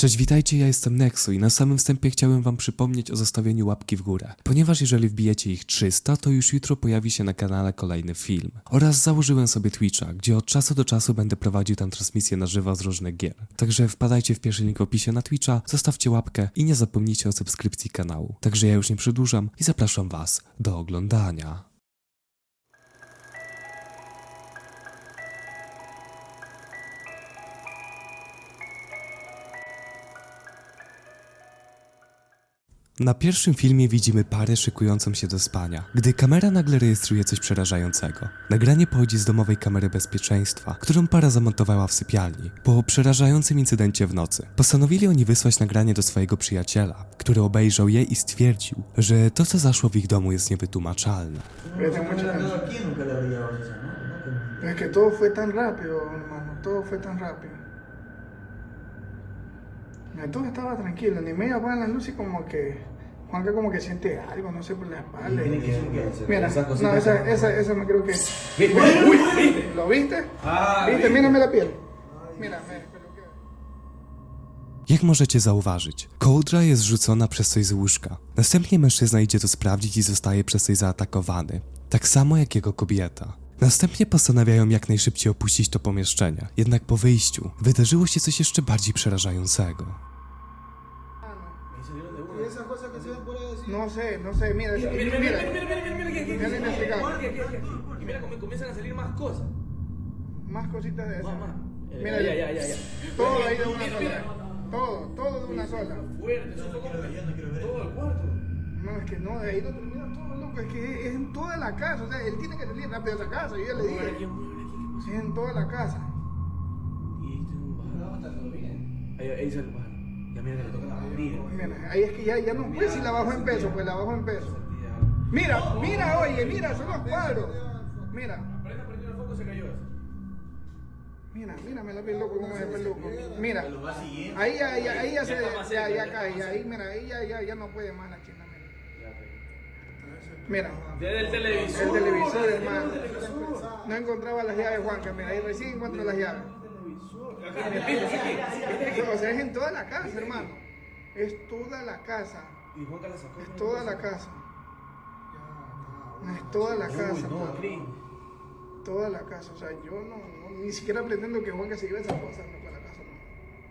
Cześć, witajcie, ja jestem Nexu i na samym wstępie chciałem wam przypomnieć o zostawieniu łapki w górę, ponieważ jeżeli wbijecie ich 300, to już jutro pojawi się na kanale kolejny film. Oraz założyłem sobie Twitcha, gdzie od czasu do czasu będę prowadził tam transmisje na żywo z różnych gier. Także wpadajcie w pierwszy link w opisie na Twitcha, zostawcie łapkę i nie zapomnijcie o subskrypcji kanału. Także ja już nie przedłużam i zapraszam was do oglądania. Na pierwszym filmie widzimy parę szykującą się do spania, gdy kamera nagle rejestruje coś przerażającego. Nagranie pochodzi z domowej kamery bezpieczeństwa, którą para zamontowała w sypialni. Po przerażającym incydencie w nocy, postanowili oni wysłać nagranie do swojego przyjaciela, który obejrzał je i stwierdził, że to co zaszło w ich domu jest niewytłumaczalne. Hace No, fue tan rápido, hermano. Todo fue tan rápido. Todo estaba tranquilo. Ni media apagan las luces y como que. Juanca como que siente algo, no sé, por la espalda. Tiene que Mira, esas no, esa, esa, esa me creo que. Uy, ¿viste? ¿Lo viste? Ah, ¿Viste? ¿viste? Mírame la piel. Mira. Jak możecie zauważyć, kołdra jest rzucona przez coś z łóżka. Następnie mężczyzna idzie to sprawdzić i zostaje przez coś zaatakowany. Tak samo jak jego kobieta. Następnie postanawiają jak najszybciej opuścić to pomieszczenie. Jednak po wyjściu wydarzyło się coś jeszcze bardziej przerażającego. No sé, no sé. Mira, mira, mira. mira, mira, mira, mira, Mira la cómo comienzan a salir más cosas. Más cositas de esas. Eh, Mira, ya, ya, ya, ya. todo ahí de una Mira, sola. mira. Todo, todo de una sola. Fuerte, eso fue como todo el cuarto. No, es que no, de ahí no termina todo, loco. Es que es en toda la casa. O sea, él tiene que salir rápido a esa casa. Yo ya le dije. es en toda la casa. Y ahí está un pájaro. Ahí, ahí el. Ya mira que le toca la. Mira, ahí es que ya, ya no puede si la bajo en peso, pues la bajo en peso. Mira, mira, oye, mira, son los cuadros. Mira, el foco se cayó eso. mira, mírame la piel loco como es peluco. Mira, ahí ya, ya, ahí ya se, ya, ya cae, ahí, mira, ahí ya, ya, ya no puede más la china, mira. Mira, Desde el televisor. el televisor, hermano. No encontraba las llaves, Juanca, mira, ahí recién encuentro las llaves. O sea, es en toda la casa, hermano. Es toda la casa. Y Juanca la sacó. Es toda la casa. Es toda la casa. Toda la casa. O sea, yo no, no- ni siquiera pretendo que Juanca se lleve esas cosas no, para la casa.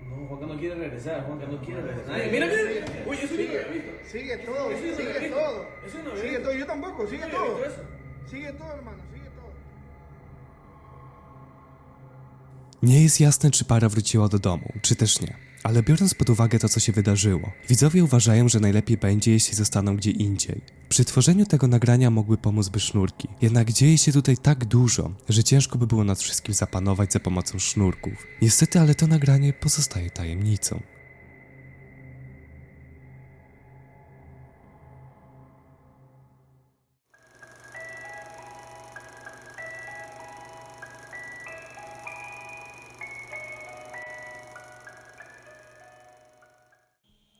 No. No, Juanca no quiere regresar, Juanca no quiere regresar. Ay, mira, mira. Uy, eso visto. Sigue todo, sigue todo. Sigue todo. Yo tampoco, sigue todo. Sigue todo, hermano, sigue Nie jest jasne, czy para wróciła do domu, czy też nie. Ale biorąc pod uwagę to, co się wydarzyło, widzowie uważają, że najlepiej będzie, jeśli zostaną gdzie indziej. Przy tworzeniu tego nagrania mogły pomóc sznurki. Jednak dzieje się tutaj tak dużo, że ciężko by było nad wszystkim zapanować za pomocą sznurków. Niestety, ale to nagranie pozostaje tajemnicą.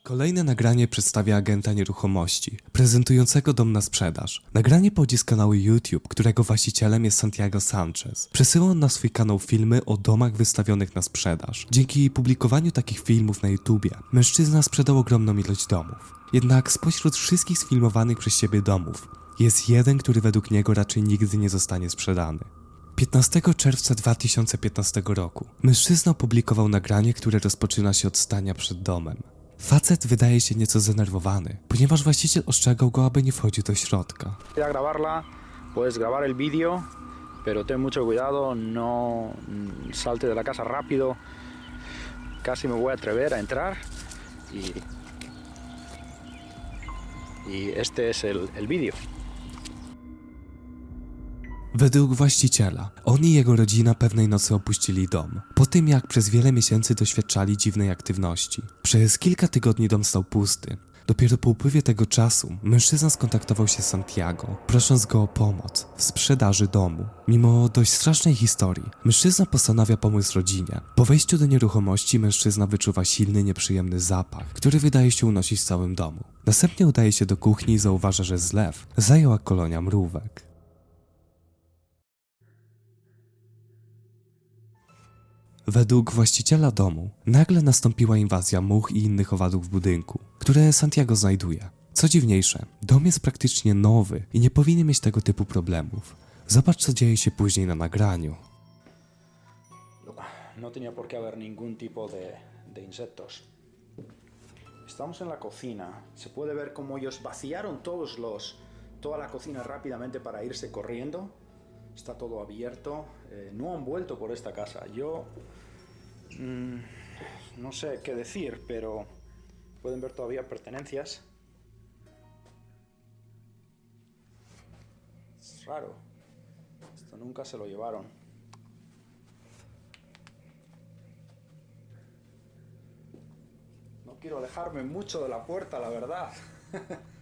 Kolejne nagranie przedstawia agenta nieruchomości, prezentującego dom na sprzedaż. Nagranie pochodzi z kanału YouTube, którego właścicielem jest Santiago Sanchez. Przesyła on na swój kanał filmy o domach wystawionych na sprzedaż. Dzięki publikowaniu takich filmów na YouTubie, mężczyzna sprzedał ogromną ilość domów. Jednak spośród wszystkich sfilmowanych przez siebie domów, jest jeden, który według niego raczej nigdy nie zostanie sprzedany. 15 czerwca 2015 roku mężczyzna opublikował nagranie, które rozpoczyna się od stania przed domem. Facet wydaje się nieco zdenerwowany, ponieważ właściciel ostrzegał go, aby nie wchodził do środka. a grabarla, puedes grabar el vídeo, pero ten mucho cuidado, no mm, salte de la casa rápido. Casi me voy a atrever a entrar y, y este es el, el vídeo. Według właściciela, on i jego rodzina pewnej nocy opuścili dom, po tym jak przez wiele miesięcy doświadczali dziwnej aktywności. Przez kilka tygodni dom stał pusty. Dopiero po upływie tego czasu mężczyzna skontaktował się z Santiago, prosząc go o pomoc w sprzedaży domu. Mimo dość strasznej historii, mężczyzna postanawia pomóc rodzinie. Po wejściu do nieruchomości mężczyzna wyczuwa silny, nieprzyjemny zapach, który wydaje się unosić w całym domu. Następnie udaje się do kuchni i zauważa, że zlew zajęła kolonia mrówek. Według właściciela domu nagle nastąpiła inwazja much i innych owadów w budynku, które Santiago znajduje. Co dziwniejsze, dom jest praktycznie nowy i nie powinien mieć tego typu problemów. Zobacz, co dzieje się później na nagraniu. No tenía por qué haber ningún tipo de, de insectos. Estamos en la cocina. Se puede ver cómo ellos vaciaron todos los, toda la cocina rápidamente para irse corriendo. Está todo abierto. Eh, no han vuelto por esta casa. Yo mm, no sé qué decir, pero pueden ver todavía pertenencias. Es raro. Esto nunca se lo llevaron. No quiero alejarme mucho de la puerta, la verdad.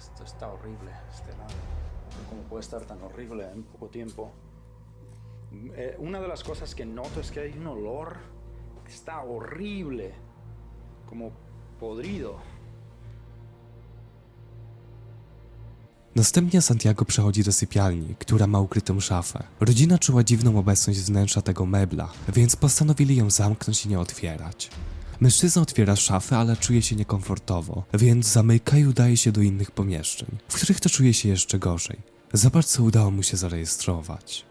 esto está horrible, este lado. ¿Cómo puede estar tan horrible en poco tiempo? Eh, una de las cosas que noto es que hay un olor que está horrible, como podrido. Następnie Santiago przechodzi do sypialni, która ma ukrytą szafę. Rodzina czuła dziwną obecność z wnętrza tego mebla, więc postanowili ją zamknąć i nie otwierać. Mężczyzna otwiera szafę, ale czuje się niekomfortowo, więc zamyka i udaje się do innych pomieszczeń, w których to czuje się jeszcze gorzej. Zobacz, co udało mu się zarejestrować.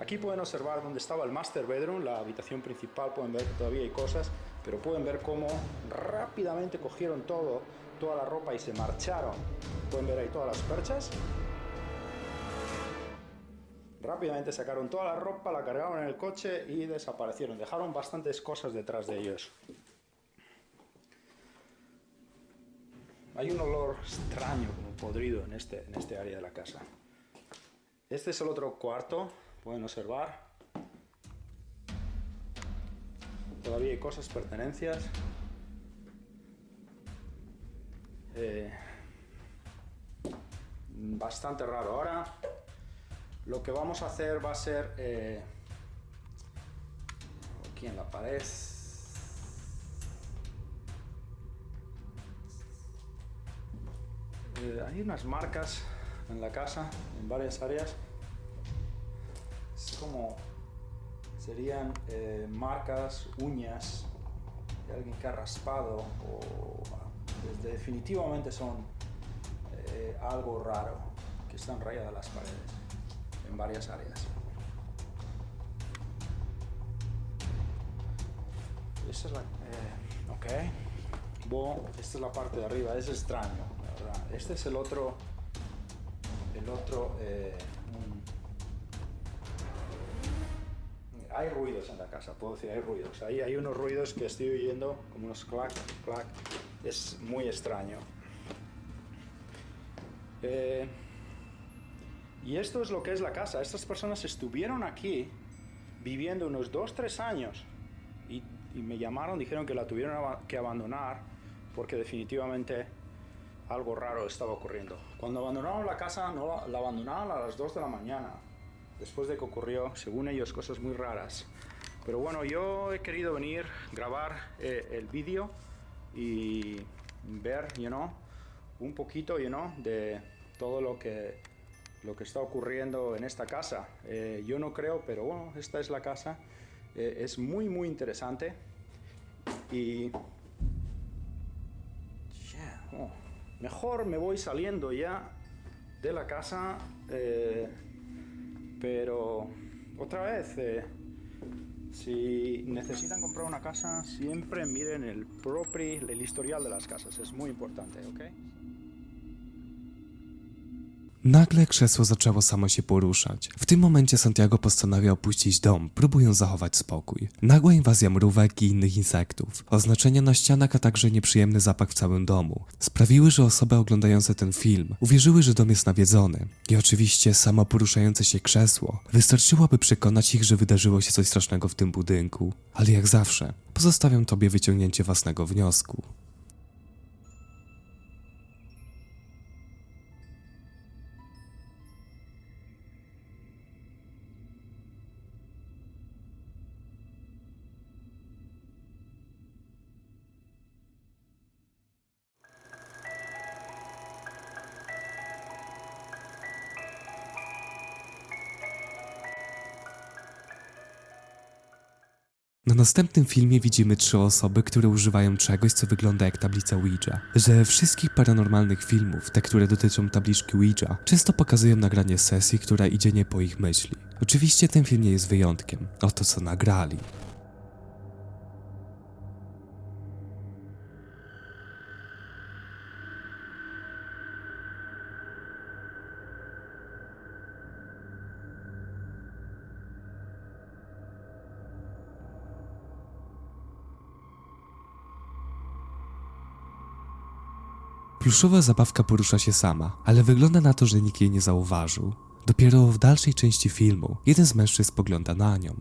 Aquí pueden observar dónde estaba el master bedroom, la habitación principal, pueden ver que todavía hay cosas, pero pueden ver cómo rápidamente cogieron todo, toda la ropa y se marcharon. Pueden ver ahí todas las perchas. Rápidamente sacaron toda la ropa, la cargaron en el coche y desaparecieron. Dejaron bastantes cosas detrás de ellos. Hay un olor extraño, como podrido, en este, en este área de la casa. Este es el otro cuarto, pueden observar. Todavía hay cosas, pertenencias. Eh, bastante raro. Ahora lo que vamos a hacer va a ser eh, aquí en la pared. Eh, hay unas marcas en la casa, en varias áreas. Es como serían eh, marcas, uñas de alguien que ha raspado o desde- definitivamente son algo raro que están rayadas las paredes en varias áreas. Esta es la, eh, ok. Bueno, esta es la parte de arriba, es extraño, la verdad. Este es el otro, el otro, eh, un- hay ruidos en la casa, puedo decir, hay ruidos. Ahí hay unos ruidos que estoy oyendo, como unos clac, clac. Es muy extraño. Eh, y esto es lo que es la casa. Estas personas estuvieron aquí viviendo unos 2-3 años y, me llamaron, dijeron que la tuvieron que abandonar porque definitivamente algo raro estaba ocurriendo. Cuando abandonaron la casa, no la, la abandonaron a las 2 de la mañana, después de que ocurrió, según ellos, cosas muy raras. Pero bueno, yo he querido venir, grabar eh, el vídeo y ver, you know, un poquito, you know, de todo lo que, lo que está ocurriendo en esta casa. Eh, yo no creo, pero bueno, esta es la casa. Eh, es muy, muy interesante. Y... Yeah, oh, mejor me voy saliendo ya de la casa, eh, pero otra vez, eh, si necesitan comprar una casa, siempre miren el propri, el historial de las casas, es muy importante, ¿ok? Nagle krzesło zaczęło samo się poruszać. W tym momencie Santiago postanawia opuścić dom, próbując zachować spokój. Nagła inwazja mrówek i innych insektów, oznaczenia na ścianach, a także nieprzyjemny zapach w całym domu sprawiły, że osoby oglądające ten film uwierzyły, że dom jest nawiedzony. I oczywiście samo poruszające się krzesło wystarczyło, by przekonać ich, że wydarzyło się coś strasznego w tym budynku. Ale jak zawsze, pozostawiam tobie wyciągnięcie własnego wniosku. Na następnym filmie widzimy trzy osoby, które używają czegoś, co wygląda jak tablica Ouija. Ze wszystkich paranormalnych filmów, te, które dotyczą tabliczki Ouija, często pokazują nagranie sesji, która idzie nie po ich myśli. Oczywiście ten film nie jest wyjątkiem. Oto co nagrali. Pluszowa zabawka porusza się sama, ale wygląda na to, że nikt jej nie zauważył. Dopiero w dalszej części filmu jeden z mężczyzn spogląda na nią.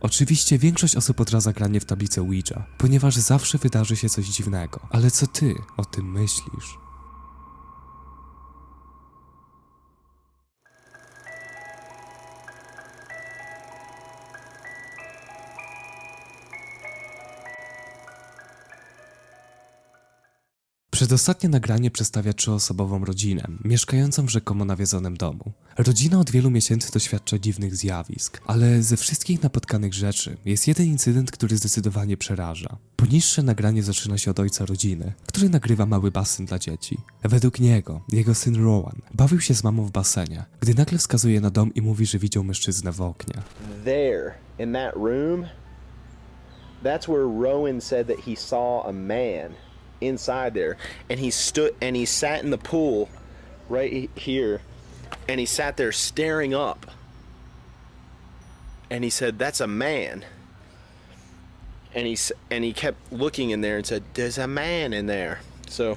Oczywiście większość osób odradza granie w tablicę Ouija, ponieważ zawsze wydarzy się coś dziwnego. Ale co ty o tym myślisz? Przedostatnie nagranie przedstawia trzyosobową rodzinę, mieszkającą w rzekomo nawiedzonym domu. Rodzina od wielu miesięcy doświadcza dziwnych zjawisk, ale ze wszystkich napotkanych rzeczy jest jeden incydent, który zdecydowanie przeraża. Poniższe nagranie zaczyna się od ojca rodziny, który nagrywa mały basen dla dzieci. Według niego, jego syn Rowan bawił się z mamą w basenie, gdy nagle wskazuje na dom i mówi, że widział mężczyznę w oknie. there in that room, that's where Rowan said that he saw a man inside there, and he stood and he sat in the pool right here, and he sat there staring up, and he said, "That's a man." And he and he kept looking in there and said, "There's a man in there." So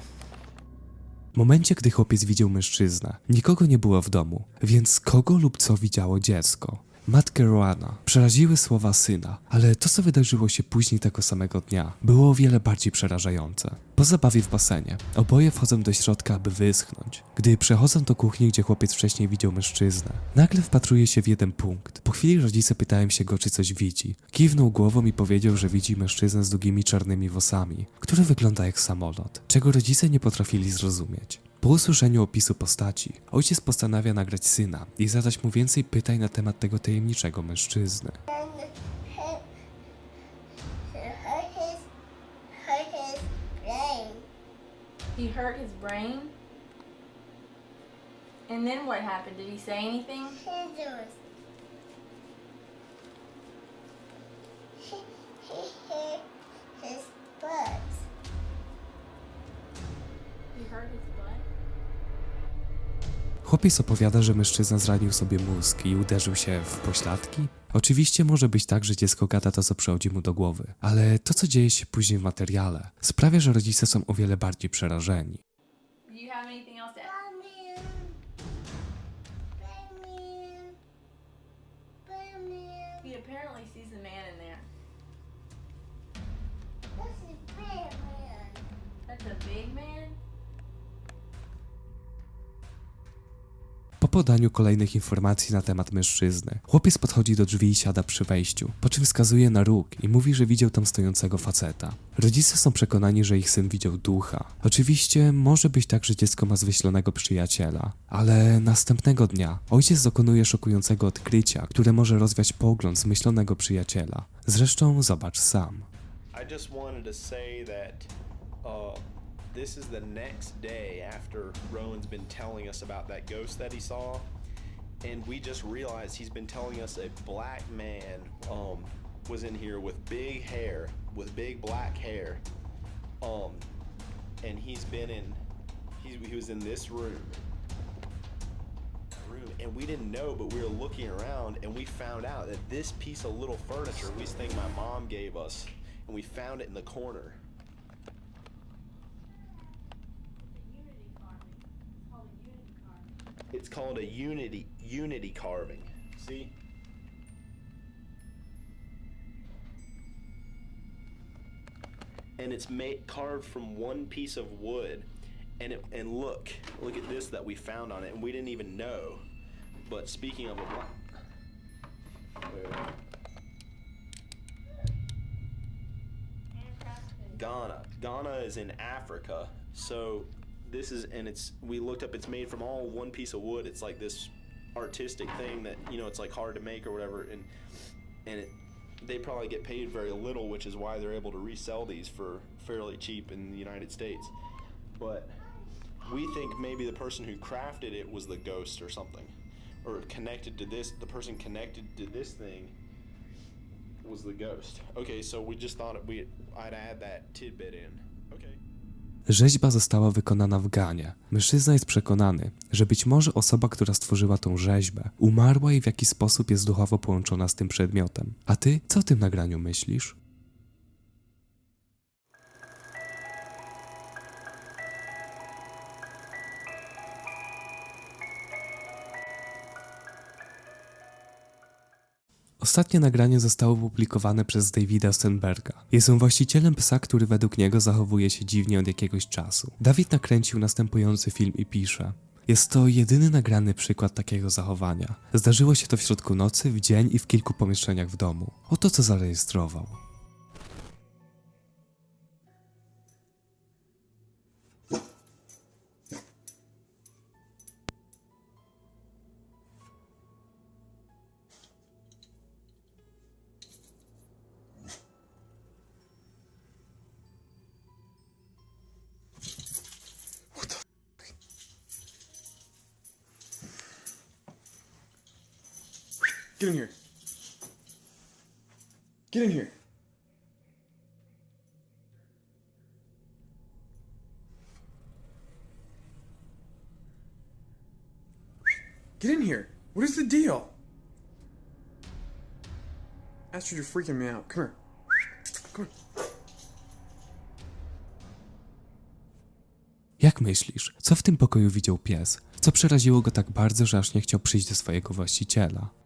W momencie, gdy chłopiec widział mężczyznę, nikogo nie było w domu, więc kogo lub co widziało dziecko? Matkę Roana przeraziły słowa syna, ale to, co wydarzyło się później tego samego dnia, było o wiele bardziej przerażające. Po zabawie w basenie, oboje wchodzą do środka, aby wyschnąć. Gdy przechodzą do kuchni, gdzie chłopiec wcześniej widział mężczyznę, nagle wpatruje się w jeden punkt. Po chwili rodzice pytają się go, czy coś widzi. Kiwnął głową i powiedział, że widzi mężczyznę z długimi czarnymi włosami, który wygląda jak samolot, czego rodzice nie potrafili zrozumieć. Po usłyszeniu opisu postaci, ojciec postanawia nagrać syna i zadać mu więcej pytań na temat tego tajemniczego mężczyzny. hurt hurt. He hurt his brain. And then what happened? Did he say anything? He he hit his butt. Chłopiec opowiada, że mężczyzna zranił sobie mózg i uderzył się w pośladki. Oczywiście może być tak, że dziecko gada to, co przychodzi mu do głowy, ale to, co dzieje się później w materiale, sprawia, że rodzice są o wiele bardziej przerażeni. You have anything podaniu kolejnych informacji na temat mężczyzny, chłopiec podchodzi do drzwi i siada przy wejściu, po czym wskazuje na róg i mówi, że widział tam stojącego faceta. Rodzice są przekonani, że ich syn widział ducha. Oczywiście może być tak, że dziecko ma zwyślonego przyjaciela, ale następnego dnia ojciec dokonuje szokującego odkrycia, które może rozwiać pogląd zmyślonego przyjaciela. Zresztą zobacz sam. I just wanted to say that uh, this is the next day after Rowan's been telling us about that ghost that he saw, and we just realized he's been telling us a black man um, was in here with big hair, with big black hair, um, and he's been in, he, he was in this room. Room, and we didn't know, but we were looking around, and we found out that this piece of little furniture, we think my mom gave us, and we found it in the corner. It's called a unity unity carving. See? and it's made carved from one piece of wood. And it, and look, look at this that we found on it, and we didn't even know. But speaking of a black, wait, wait. Ghana. Ghana is in Africa. So this is and it's we looked up it's made from all one piece of wood. It's like this artistic thing that, you know, it's like hard to make or whatever and and it they probably get paid very little, which is why they're able to resell these for fairly cheap in the United States. But we think maybe the person who crafted it was the ghost or something. Or connected to this the person connected to this thing was the ghost. Okay, so we just thought we I'd add that tidbit in. Okay. Rzeźba została wykonana w Ganie. Mężczyzna jest przekonany, że być może osoba, która stworzyła tą rzeźbę, umarła i w jakiś sposób jest duchowo połączona z tym przedmiotem. A ty, co o tym nagraniu myślisz? Ostatnie nagranie zostało opublikowane przez Davida Stenberga. Jest on właścicielem psa, który według niego zachowuje się dziwnie od jakiegoś czasu. Dawid nakręcił następujący film i pisze. Jest to jedyny nagrany przykład takiego zachowania. Zdarzyło się to w środku nocy, w dzień i w kilku pomieszczeniach w domu. Oto co zarejestrował. Get in here. Get in here. Get in here. What is the deal? Astrid, you're freaking me out. Come here. Come here. Jak myślisz, co w tym pokoju widział pies? Co przeraziło go tak bardzo, że aż nie chciał przyjść do swojego właściciela?